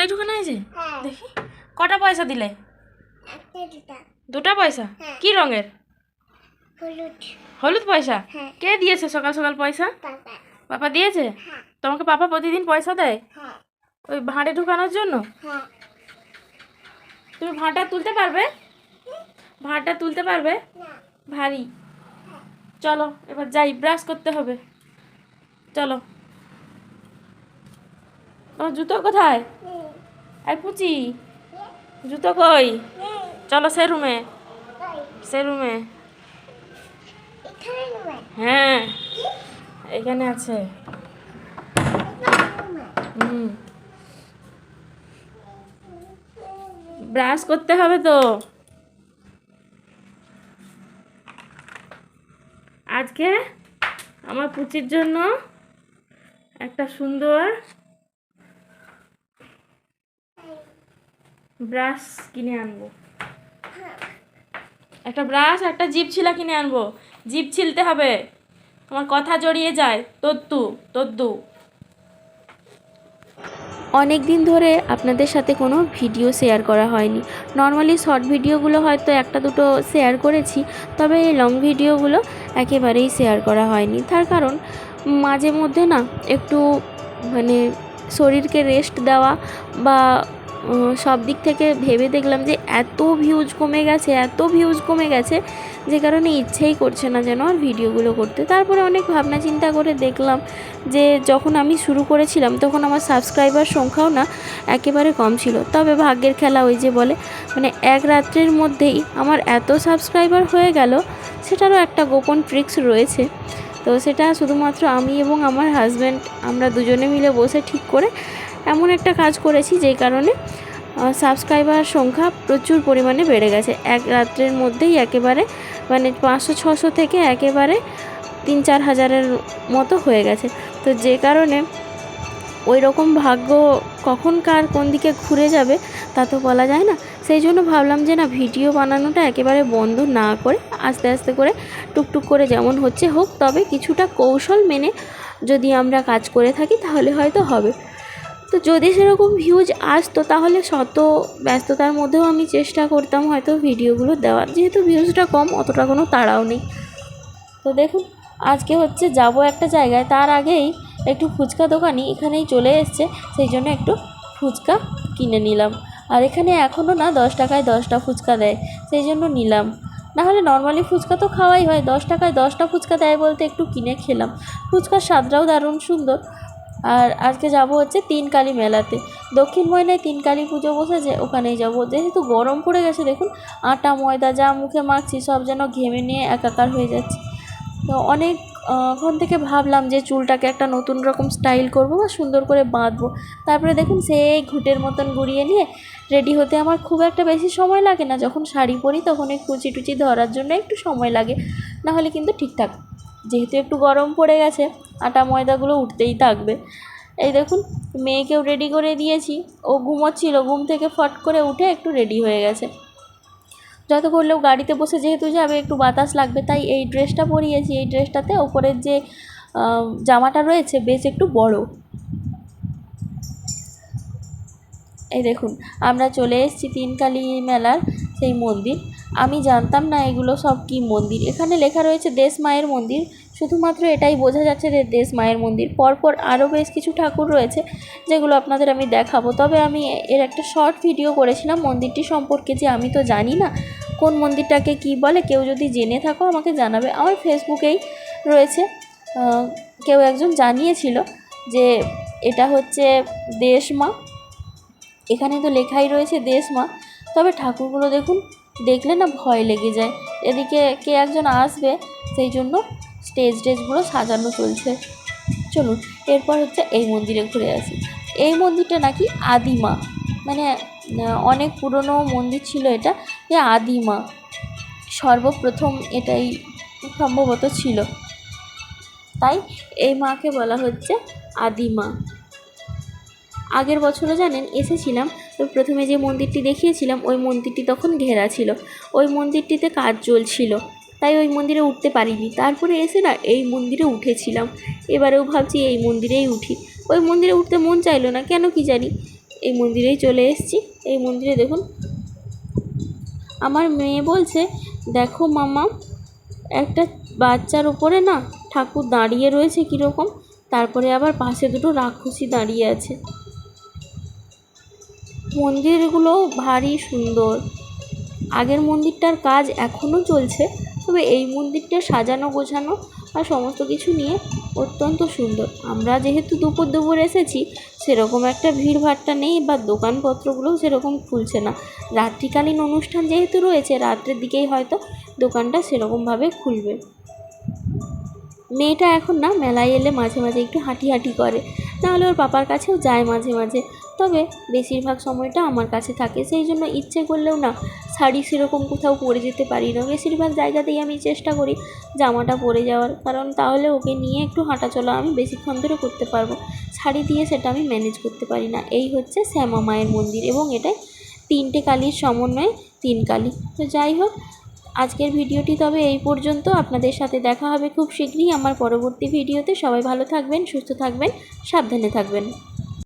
দুটাই ঢুকানো হয়েছে? হ্যাঁ। দেখি। কটা পয়সা দিলে? দুটা। পয়সা? হ্যাঁ। কি রঙের? হলুদ। পয়সা? হ্যাঁ। কে দিয়েছে সকাল সকাল পয়সা? পাপা। দিয়েছে? তোমাকে পাপা প্রতিদিন পয়সা দেয়? ওই ভাঁড়ে ঢুকানোর জন্য? তুমি ভাঁড়টা তুলতে পারবে? ভাঁড়টা তুলতে পারবে? ভারী। চলো এবার যাই ব্রাশ করতে হবে। চলো। তোমার জুতো কোথায়? এই পুচি, জুতো কই? চলো সে রুমে সে রুমে হ্যাঁ এখানে আছে। হুম। ব্রাশ করতে হবে তো। আজকে আমার পুচির জন্য একটা সুন্দর ব্রাশ কিনে আনব। একটা ব্রাশ একটা জিপ ছিলা কিনে আনব। জিপ ছিলতে হবে। তোমার কথা জড়িয়ে যায়। তদ্দু তদ্দু। অনেক দিন ধরে আপনাদের সাথে কোনো ভিডিও শেয়ার করা হয়নি। নর্মালি শর্ট ভিডিওগুলো হয়তো একটা দুটো শেয়ার করেছি তবে এই লং ভিডিওগুলো একেবারেই শেয়ার করা হয়নি। তার কারণ মাঝে মধ্যে না একটু মানে শরীরকে রেস্ট দেওয়া বা সব দিক থেকে ভেবে দেখলাম যে এত ভিউজ কমে গেছে, এত ভিউজ কমে গেছে যে কারণে ইচ্ছেই করছে না যেন আর ভিডিওগুলো করতে। তারপরে অনেক ভাবনা চিন্তা করে দেখলাম যে যখন আমি শুরু করেছিলাম তখন আমার সাবস্ক্রাইবার সংখ্যাও না একেবারে কম ছিল। তবে ভাগ্যের খেলা ওই যে বলে মানে এক রাত্রের মধ্যেই আমার এত সাবস্ক্রাইবার হয়ে গেল, সেটারও একটা গোপন ট্রিক্স রয়েছে। তো সেটা শুধুমাত্র আমি এবং আমার হাজব্যান্ড আমরা দুজনে মিলে বসে ঠিক করে এমন একটা কাজ করেছি যেই কারণে সাবস্ক্রাইবার সংখ্যা প্রচুর পরিমাণে বেড়ে গেছে। এক রাত্রের মধ্যেই একেবারে মানে পাঁচশো, ছশো থেকে একেবারে তিন, চার হাজারের মতো হয়ে গেছে। তো যে কারণে ওই রকম ভাগ্য কখন কার কোন দিকে ঘুরে যাবে তা তো বলা যায় না। সেই জন্য ভাবলাম যে না, ভিডিও বানানোটা একেবারে বন্ধ না করে আস্তে আস্তে করে টুকটুক করে যেমন হচ্ছে হোক, তবে কিছুটা কৌশল মেনে যদি আমরা কাজ করে থাকি, তাহলে হয়তো হবে। তো যদি সেরকম ভিউজ আসতো, তাহলে শত ব্যস্ততার মধ্যেও আমি চেষ্টা করতাম হয়তো ভিডিওগুলো দেওয়ার। যেহেতু ভিউজটা কম, অতটা কোনো তাড়াও নেই। তো দেখুন, আজকে হচ্ছে যাব একটা জায়গায়। তার আগেই একটু ফুচকা দোকানি এখানেই চলে এসছে, সেই জন্য একটু ফুচকা কিনে নিলাম। আর এখানে এখনও না, দশ টাকায় দশটা ফুচকা দেয়, সেই জন্য নিলাম। নাহলে নর্মালি ফুচকা তো খাওয়াই হয়, দশ টাকায় দশটা ফুচকা দেয় বলতে একটু কিনে খেলাম। ফুচকার স্বাদটাও দারুণ সুন্দর। আর আজকে যাব হচ্ছে তিন কালী মেলাতে। দক্ষিণ ময়নায় তিন কালী পুজো বসেছে, ওখানেই যাব। যেহেতু গরম পড়ে গেছে, দেখুন, আটা, ময়দা, যা মুখে মাখছি, সব যেন ঘেমে নিয়ে একাকার হয়ে যাচ্ছে। তো অনেক ক্ষণ থেকে ভাবলাম যে চুলটাকে একটা নতুন রকম স্টাইল করব বা সুন্দর করে বাঁধবো। তারপরে দেখুন, সেই ঘুটের মতন গুড়িয়ে নিয়ে রেডি হতে আমার খুব একটা বেশি সময় লাগে না। যখন শাড়ি পরি, তখন এই কুচি টুচি ধরার জন্য একটু সময় লাগে। না হলে কিন্তু ঠিকঠাক, যেহেতু একটু গরম পড়ে গেছে। আটা ময়দাগুলো উঠতেই থাকবে। এই দেখুন, মেয়েকেও রেডি করে দিয়েছি। ও ঘুমোচ্ছিল, ঘুম থেকে ফট করে উঠে একটু রেডি হয়ে গেছে। যত করলেও গাড়িতে বসে যেহেতু যাবে, একটু বাতাস লাগবে, তাই এই ড্রেসটা পরিয়েছি। এই ড্রেসটাতে ওপরের যে জামাটা রয়েছে, বেশ একটু বড়। এই দেখুন, আমরা চলে এসেছি তিনকালী মেলার সেই মন্দির। আমি জানতাম না এগুলো সব কি মন্দির। এখানে লেখা রয়েছে দেশ মায়ের মন্দির। শুধুমাত্র এটাই বোঝা যাচ্ছে যে দেশ মায়ের মন্দির। পরপর আরও বেশ কিছু ঠাকুর রয়েছে যেগুলো আপনাদের আমি দেখাবো। তবে আমি এর একটা শর্ট ভিডিও করেছিলাম মন্দিরটি সম্পর্কে যে আমি তো জানি না কোন মন্দিরটাকে কি বলে। কেউ যদি জেনে থাকো আমাকে জানাবে। আমার ফেসবুকেই রয়েছে। কেউ একজন জানিয়েছিল যে এটা হচ্ছে দেশ মা। এখানে তো লেখাই রয়েছে দেশ মা। তবে ঠাকুরগুলো দেখুন, দেখলে না ভয় লেগে যায়। এদিকে কে একজন আসবে সেই জন্য স্টেজ টেজগুলো সাজানো চলছে। চলুন, এরপর হচ্ছে এই মন্দিরে ঘুরে আসি। এই মন্দিরটা নাকি আদিমা মানে অনেক পুরনো মন্দির ছিল এটা, যে আদিমা। সর্বপ্রথম এটাই সম্ভবত ছিল। তাই এই মাকে বলা হচ্ছে আদিমা। আগের বছরও জানেন, এসেছিলাম, তো প্রথমে যে মন্দিরটি দেখিয়েছিলাম, ওই মন্দিরটি তখন ঘেরা ছিল। ওই মন্দিরটিতে কাজ চলছিল। তাই ওই মন্দিরে উঠতে পারিনি। তারপরে এসে না এই মন্দিরে উঠেছিলাম। এবারেও ভাবছি এই মন্দিরেই উঠি। ওই মন্দিরে উঠতে মন চাইলো না, কেন কি জানি? এই মন্দিরেই চলে এসেছি। এই মন্দিরে দেখুন, আমার মেয়ে বলছে, দেখো মামা, একটা বাচ্চার উপরে না ঠাকুর দাঁড়িয়ে রয়েছে কীরকম, তারপরে আবার পাশে দুটো রাক্ষসী দাঁড়িয়ে আছে। মন্দিরগুলো ভারী সুন্দর। আগের মন্দিরটার কাজ এখনও চলছে। তবে এই মন্দিরটা সাজানো, গোছানো আর সমস্ত কিছু নিয়ে অত্যন্ত সুন্দর। আমরা যেহেতু দুপুর দুপুর এসেছি, সেরকম একটা ভিড়ভাট্টা নেই বা দোকানপত্রগুলোও সেরকম খুলছে না। রাত্রিকালীন অনুষ্ঠান যেহেতু রয়েছে, রাত্রের দিকেই হয়তো দোকানটা সেরকমভাবে খুলবে। মেয়েটা এখন না, মেলায় এলে মাঝে মাঝে একটু হাঁটি হাঁটি করে। নাহলে ওর পাপার কাছেও যায় মাঝে মাঝে। তবে বেশিরভাগ সময়টা আমার কাছে থাকে। সেই জন্য ইচ্ছে করলেও না, শাড়ি সেরকম কোথাও পরে যেতে পারি না। বেশিরভাগ জায়গাতেই আমি চেষ্টা করি জামাটা পরে যাওয়ার। কারণ তাহলে ওকে নিয়ে একটু হাঁটাচলা আমি বেশিক্ষণ ধরে করতে পারব। শাড়ি দিয়ে সেটা আমি ম্যানেজ করতে পারি না। এই হচ্ছে শ্যামা মায়ের মন্দির এবং এটাই তিনটে কালির সমন্বয়ে তিন কালী। তো যাই হোক, আজকের ভিডিওটি তবে এই পর্যন্ত। আপনাদের সাথে দেখা হবে খুব শীঘ্রই আমার পরবর্তী ভিডিওতে। সবাই ভালো থাকবেন, সুস্থ থাকবেন, সাবধানে থাকবেন।